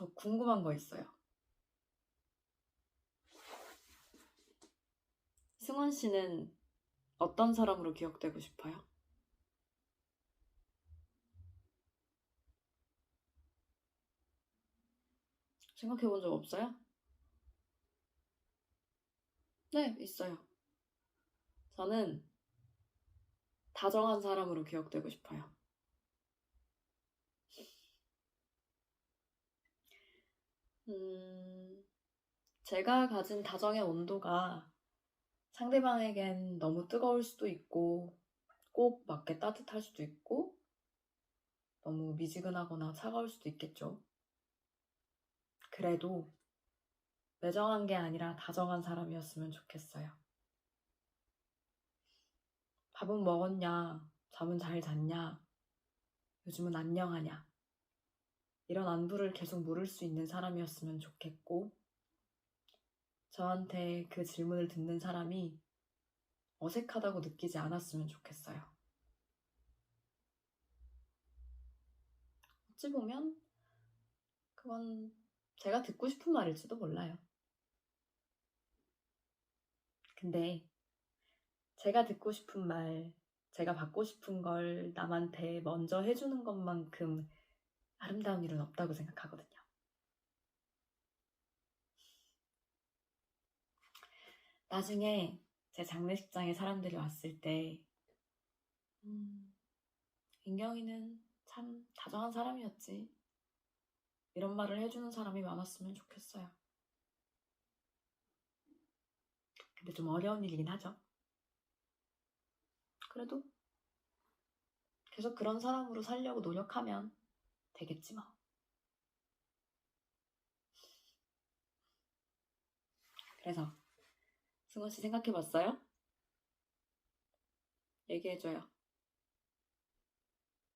저 궁금한 거 있어요. 승원 씨는 어떤 사람으로 기억되고 싶어요? 생각해 본 적 없어요? 네, 있어요. 저는 다정한 사람으로 기억되고 싶어요. 음, 제가 가진 다정의 온도가 상대방에겐 너무 뜨거울 수도 있고, 꼭 맞게 따뜻할 수도 있고, 너무 미지근하거나 차가울 수도 있겠죠. 그래도 매정한 게 아니라 다정한 사람이었으면 좋겠어요. 밥은 먹었냐? 잠은 잘 잤냐? 요즘은 안녕하냐? 이런 안부를 계속 물을 수 있는 사람이었으면 좋겠고, 저한테 그 질문을 듣는 사람이 어색하다고 느끼지 않았으면 좋겠어요. 어찌 보면, 그건 제가 듣고 싶은 말일지도 몰라요. 근데, 제가 듣고 싶은 말, 제가 받고 싶은 걸 남한테 먼저 해주는 것만큼 아름다운 일은 없다고 생각하거든요. 나중에 제 장례식장에 사람들이 왔을 때, 음, 인경이는 참 다정한 사람이었지. 이런 말을 해주는 사람이 많았으면 좋겠어요. 근데 좀 어려운 일이긴 하죠. 그래도 계속 그런 사람으로 살려고 노력하면 되겠지 뭐. 그래서 승원 씨 생각해 봤어요? 얘기해줘요.